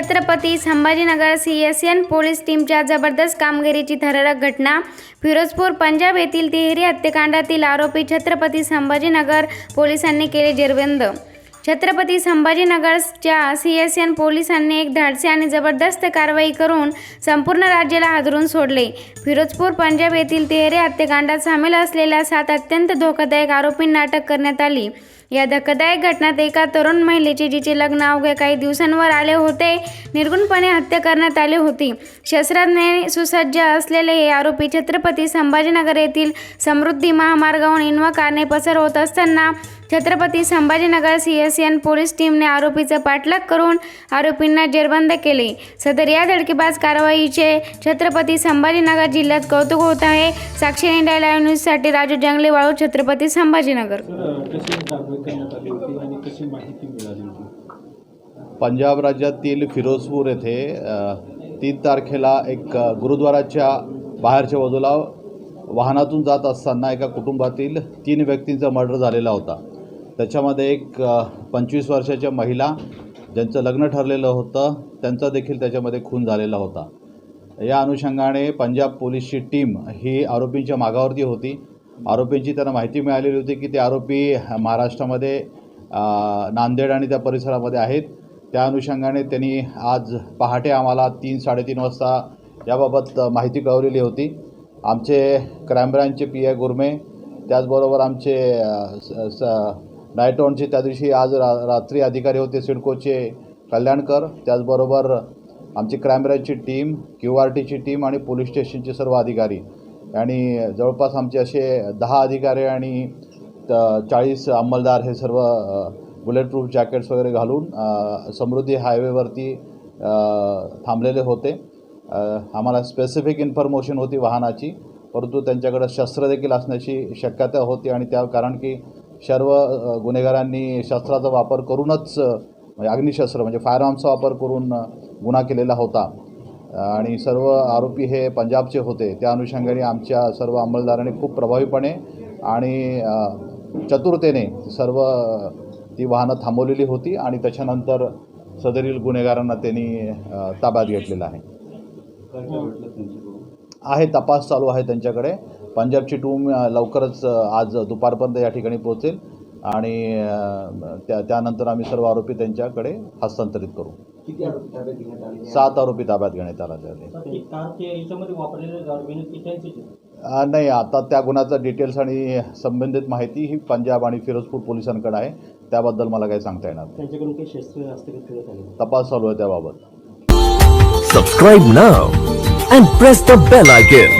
Chhatrapati Sambhajinagar C S N police टीमच्या जबरदस्त कामगिरीची थरारक घटना फिरोजपूर पंजाब येथील तिहेरी हत्याकांडातील आरोपी छत्रपती संभाजीनगर पोलिसांनी केले जेरबंद. छत्रपती संभाजीनगरच्या सी एस एन पोलिसांनी एक धाडसी आणि जबरदस्त कारवाई करून संपूर्ण राज्याला हादरून सोडले. फिरोजपूर पंजाब येथील तेहरे हत्याकांडात सामील असलेल्या सात अत्यंत धोकादायक आरोपींना अटक करण्यात आली. या धक्कादायक घटनात एका तरुण महिलेचे जिचे लग्न अवघ्या काही दिवसांवर आले होते निर्गुणपणे हत्या करण्यात आली होती. शस्त्राने सुसज्ज असलेले हे आरोपी छत्रपती संभाजीनगर येथील समृद्धी महामार्गावरून इनवा कारने पसर होत असताना Chhatrapati Sambhajinagar C S N police टीमने आरोपीचा पाठलाग करून आरोपींना जेरबंद केले. सदर या धडकेबाज कारवाईचे छत्रपती संभाजीनगर जिल्ह्यात कौतुक होत आहे. साक्षी इंडिया लाईव्ह न्यूजसाठी राजू जंगले वाळू छत्रपती संभाजीनगर. तर कशी कारवाई करण्यात आली होती आणि कशी माहिती मिळाली होती? पंजाब राज्यातील फिरोजपूर येथे तीन तारखेला एक गुरुद्वाराच्या बाहेरच्या बाजूला वाहनातून जात असताना एका कुटुंबातील तीन व्यक्तींचा मर्डर झालेला होता. त्याच्यामध्ये एक पंचवीस वर्षाच्या महिला ज्यांचं लग्न ठरलेलं होतं त्यांचा देखील त्याच्यामध्ये खून झालेला होता. या अनुषंगाने पंजाब पोलीसची टीम ही आरोपींच्या मागावरती होती. आरोपींची त्यांना माहिती मिळालेली होती की ते आरोपी महाराष्ट्रामध्ये नांदेड आणि त्या परिसरामध्ये आहेत. त्या अनुषंगाने त्यांनी आज पहाटे आम्हाला तीन साडेतीन वाजता याबाबत माहिती कळवलेली होती. आमचे क्राईम ब्रँचचे पी आय गुरमे त्याचबरोबर आमचे स- स- त्या दिवशी आज रा रात्री अधिकारी होते सिडकोचे कल्याणकर. त्याचबरोबर आमची क्राईम ब्रँचची टीम क्यू आर टीची टीम आणि पोलीस स्टेशनचे सर्व अधिकारी. आणि जवळपास आमचे असे दहा अधिकारी आणि त- चाळीस अंमलदार हे सर्व बुलेट प्रूफ जॅकेट्स वगैरे घालून समृद्धी हायवेवरती थांबलेले होते. आम्हाला स्पेसिफिक इन्फॉर्मेशन होती वाहनाची परंतु त्यांच्याकडं शस्त्र देखील असण्याची शक्यता होती आणि त्या कारण की सर्व गुन्हेगारांनी शस्त्राचा वापर करूनच म्हणजे अग्निशस्त्र म्हणजे फायर आर्मचा वापर करून गुन्हा केलेला होता. आणि सर्व आरोपी हे पंजाबचे होते. त्या अनुषंगाने आमच्या सर्व अंमलदारांनी खूप प्रभावीपणे आणि चतुरतेने सर्व ती वाहनं थांबवलेली होती आणि त्याच्यानंतर सदरील गुन्हेगारांना त्यांनी ताब्यात घेतलेलं आहे. आहे तपास चालू आहे त्यांच्याकडे. पंजाबची टीम लवकरच आज दुपारपर्यंत या ठिकाणी पोहोचेल. आणि त्या त्यानंतर आम्ही सर्व आरोपी त्यांच्याकडे हस्तांतरित करू. किती आरोपी ताब्यात घेण्यात आले सात आरोपी ताब्यात घेण्यात आला त्याने कार ते याच्यामध्ये वापरलेले गाडविने की त्यांचेच आहेत? अ, नाही आता त्या गुन्ह्याचा डिटेल्स आणि संबंधित माहिती ही पंजाब आणि फिरोजपूर पोलिसांकडे आहे. त्याबद्दल मला काही सांगता येणार नाही. त्यांच्याकडून काही शस्त्र हस्तगत करण्यात आले तपास चालू आहे त्याबाबत. Subscribe now and press the bell icon.